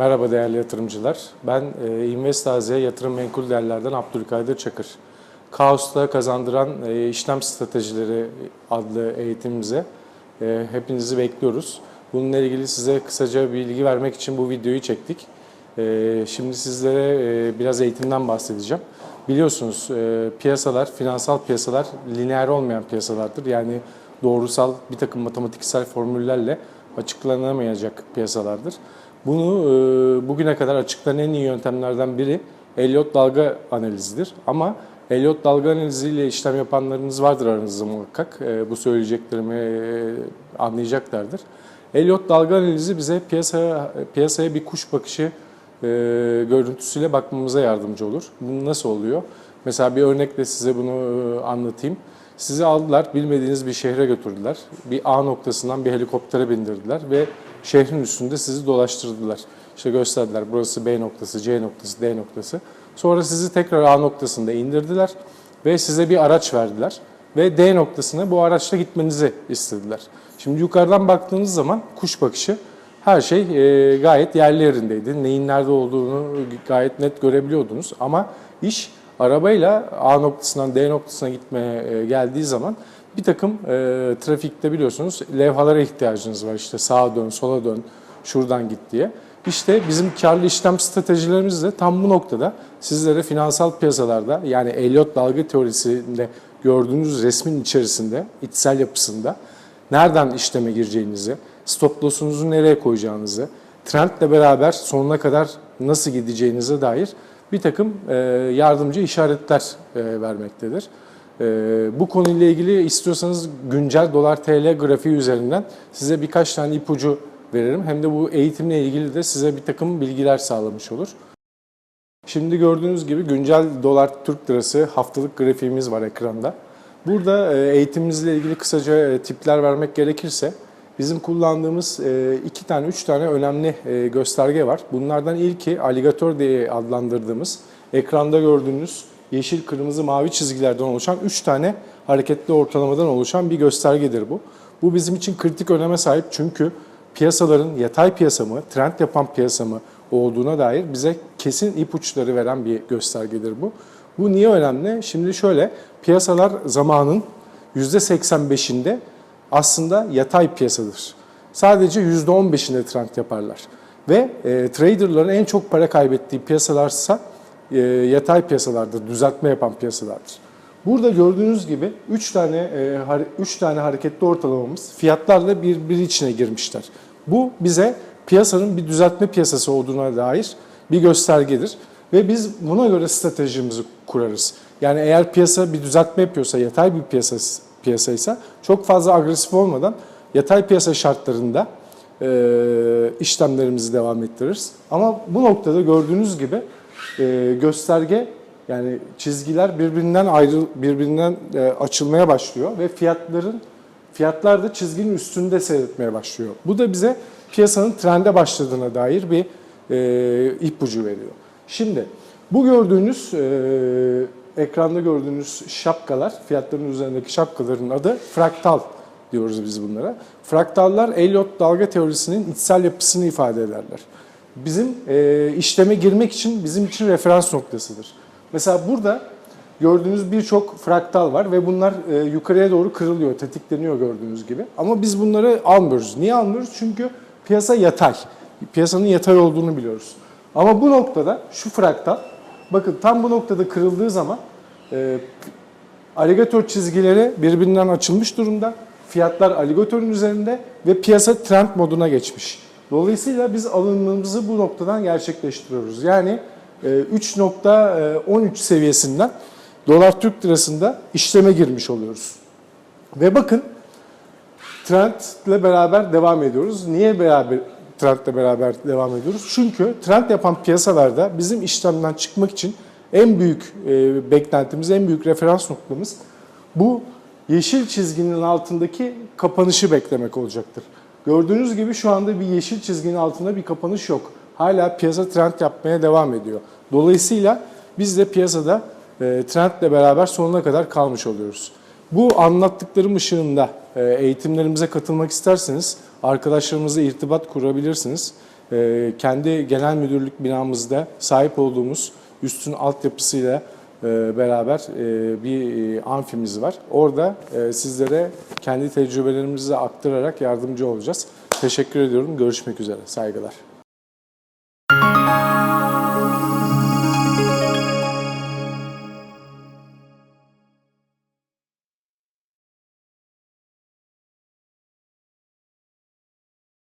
Merhaba değerli yatırımcılar. Ben e, Invest AZ Yatırım Menkul Değerler'den Abdülkadir Çakır. Kaos'ta kazandıran e, işlem stratejileri adlı eğitimimize e, hepinizi bekliyoruz. Bununla ilgili size kısaca bilgi vermek için bu videoyu çektik. Şimdi sizlere biraz eğitimden bahsedeceğim. Biliyorsunuz piyasalar, finansal piyasalar lineer olmayan piyasalardır. Yani doğrusal bir takım matematiksel formüllerle açıklanamayacak piyasalardır. Bunu e, bugüne kadar açıklanan en iyi yöntemlerden biri Elliott dalga analizidir. Ama Elliott dalga analiziyle işlem yapanlarınız vardır aranızda muhakkak. E, bu söyleyeceklerimi e, anlayacaklardır. Elliott dalga analizi bize piyasaya piyasaya bir kuş bakışı e, görüntüsüyle bakmamıza yardımcı olur. Bu nasıl oluyor? Mesela bir örnekle size bunu e, anlatayım. Sizi aldılar, bilmediğiniz bir şehre götürdüler. Bir A noktasından bir helikoptere bindirdiler ve şehrin üstünde sizi dolaştırdılar. İşte gösterdiler burası B noktası, C noktası, D noktası. Sonra sizi tekrar A noktasında indirdiler ve size bir araç verdiler. Ve D noktasına bu araçla gitmenizi istediler. Şimdi yukarıdan baktığınız zaman kuş bakışı her şey e, gayet yerli yerindeydi. Neyin nerede olduğunu gayet net görebiliyordunuz. Ama iş arabayla A noktasından D noktasına gitmeye e, geldiği zaman bir takım e, trafikte biliyorsunuz levhalara ihtiyacınız var. İşte sağa dön, sola dön, şuradan git diye. İşte bizim karlı işlem stratejilerimiz de tam bu noktada sizlere finansal piyasalarda yani Elliott dalga teorisinde gördüğünüz resmin içerisinde, içsel yapısında nereden işleme gireceğinizi, stop loss'unuzu nereye koyacağınızı, trendle beraber sonuna kadar nasıl gideceğinize dair bir takım e, yardımcı işaretler e, vermektedir. E, bu konuyla ilgili istiyorsanız güncel dolar TL grafiği üzerinden size birkaç tane ipucu veririm. Hem de bu eğitimle ilgili de size bir takım bilgiler sağlamış olur. Şimdi gördüğünüz gibi güncel dolar Türk lirası haftalık grafiğimiz var ekranda. Burada e, eğitimimizle ilgili kısaca e, tipler vermek gerekirse bizim kullandığımız e, iki tane, üç tane önemli gösterge var. Bunlardan ilki aligatör diye adlandırdığımız ekranda gördüğünüz yeşil, kırmızı, mavi çizgilerden oluşan üç tane hareketli ortalamadan oluşan bir göstergedir bu. Bu bizim için kritik öneme sahip çünkü piyasaların yatay piyasa mı, trend yapan piyasa mı olduğuna dair bize kesin ipuçları veren bir göstergedir bu. Bu niye önemli? Şimdi şöyle, piyasalar zamanın %85'inde aslında yatay piyasadır. Sadece %15'inde trend yaparlar. Ve e, traderların en çok para kaybettiği piyasalarsa e, yatay piyasalardır, düzeltme yapan piyasalardır. Burada gördüğünüz gibi 3 tane e, 3 tane hareketli ortalamamız fiyatlarla birbiri içine girmişler. Bu bize piyasanın bir düzeltme piyasası olduğuna dair bir göstergedir ve biz buna göre stratejimizi kurarız. Yani eğer piyasa bir düzeltme yapıyorsa, yatay bir piyasa piyasaysa çok fazla agresif olmadan yatay piyasa şartlarında e, işlemlerimizi devam ettiririz. Ama bu noktada gördüğünüz gibi e, gösterge yani çizgiler birbirinden ayrı birbirinden e, açılmaya başlıyor ve fiyatların fiyatlar da çizginin üstünde seyretmeye başlıyor. Bu da bize piyasanın trende başladığına dair bir e, ipucu veriyor. Şimdi bu gördüğünüz e, ekranda gördüğünüz şapkalar, fiyatların üzerindeki şapkaların adı fraktal diyoruz biz bunlara. Fraktallar Elliott dalga teorisinin içsel yapısını ifade ederler. Bizim e, işleme girmek için bizim için referans noktasıdır. Mesela burada gördüğünüz birçok fraktal var ve bunlar e, yukarıya doğru kırılıyor, tetikleniyor gördüğünüz gibi. Ama biz bunları almıyoruz. Niye almıyoruz? Çünkü piyasa yatay. Piyasanın yatay olduğunu biliyoruz. Ama bu noktada şu fraktal, bakın tam bu noktada kırıldığı zaman e, aligatör çizgileri birbirinden açılmış durumda. Fiyatlar aligatörün üzerinde ve piyasa trend moduna geçmiş. Dolayısıyla biz alımımızı bu noktadan gerçekleştiriyoruz. Yani e, 3.13 seviyesinden dolar Türk lirasında işleme girmiş oluyoruz. Ve bakın trendle beraber devam ediyoruz. Niye beraber trendle beraber devam ediyoruz? Çünkü trend yapan piyasalarda bizim işlemden çıkmak için en büyük e, beklentimiz, en büyük referans noktamız bu yeşil çizginin altındaki kapanışı beklemek olacaktır. Gördüğünüz gibi şu anda bir yeşil çizginin altında bir kapanış yok. Hala piyasa trend yapmaya devam ediyor. Dolayısıyla biz de piyasada e, trendle beraber sonuna kadar kalmış oluyoruz. Bu anlattıklarım ışığında e, eğitimlerimize katılmak isterseniz arkadaşlarımızla irtibat kurabilirsiniz. e, kendi genel müdürlük binamızda sahip olduğumuz üstün altyapısıyla beraber e, bir e, amfimiz var. Orada e, sizlere kendi tecrübelerimizi aktararak yardımcı olacağız. Teşekkür ediyorum. Görüşmek üzere. Saygılar.